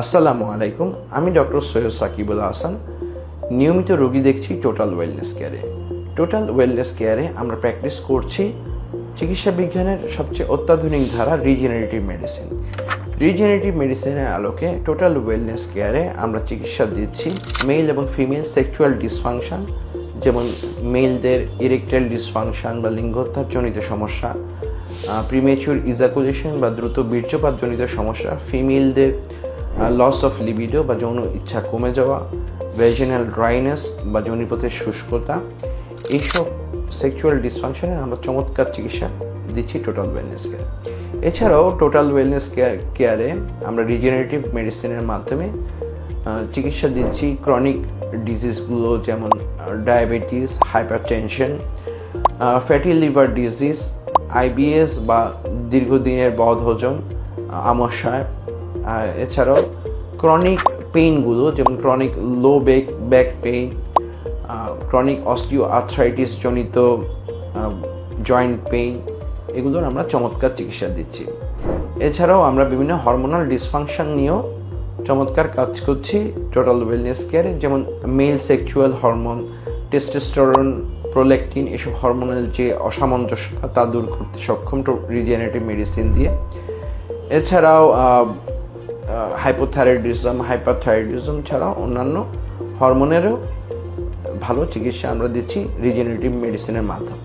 আসসালামু আলাইকুম, আমি ডক্টর সৈয়দ সাকিবুল হাসান। নিয়মিত রোগী দেখছি টোটাল ওয়েলনেস কেয়ারে টোটাল ওয়েলনেস কেয়ারে আমরা প্র্যাকটিস করছি চিকিৎসা বিজ্ঞানের সবচেয়ে অত্যাধুনিক ধারা রিজেনারেটিভ মেডিসিন রিজেনারেটিভ মেডিসিনের আলোকে টোটাল ওয়েলনেস কেয়ারে আমরা চিকিৎসা দিচ্ছি মেল এবং ফিমেল সেক্সুয়াল ডিসফাংশন যেমন মেলদের ইরেকটাইল ডিসফাংশন বা লিঙ্গোত্থারজনিত সমস্যা প্রিমেচুর ইজাকুলেশন বা দ্রুত বীর্যপাতজনিত সমস্যা ফিমেলদের লস অফ লিবিডো বা যৌন ইচ্ছা কমে যাওয়া ভেজিনাল ড্রাইনেস বা যৌনিপথের শুষ্কতা, এইসব সেক্সুয়াল ডিসফাংশনের আমরা চমৎকার চিকিৎসা দিচ্ছি টোটাল ওয়েলনেস কেয়ার এছাড়াও টোটাল ওয়েলনেস কেয়ার কেয়ারে আমরা রিজেনারেটিভ মেডিসিনের মাধ্যমে চিকিৎসা দিচ্ছি ক্রনিক ডিজিজগুলো যেমন diabetes hypertension fatty liver disease IBS বা দীর্ঘদিনের বদহজম আমাশয় আর এছাড়াও ক্রনিক পেইনগুলো যেমন chronic low back back pain chronic osteoarthritis জনিত জয়েন্ট পেইন এগুলোর আমরা চমৎকার চিকিৎসা দিচ্ছি। এছাড়াও আমরা বিভিন্ন হরমোনাল ডিসফাংশন নিয়েও চমৎকার কাজ করছি টোটাল ওয়েলনেস কেয়ারে যেমন male sexual hormone testosterone prolactin এসব হরমোনাল যে অসামঞ্জস্যতা তা দূর করতে সক্ষম রিজেনারেটিভ মেডিসিন দিয়ে। এছাড়াও হাইপোথাইরয়েডিজম হাইপারথাইরয়েডিজম ছাড়া অন্যান্য হরমোনেরও ভালো চিকিৎসা আমরা দিচ্ছি রিজেনারেটিভ মেডিসিনের মাধ্যমে।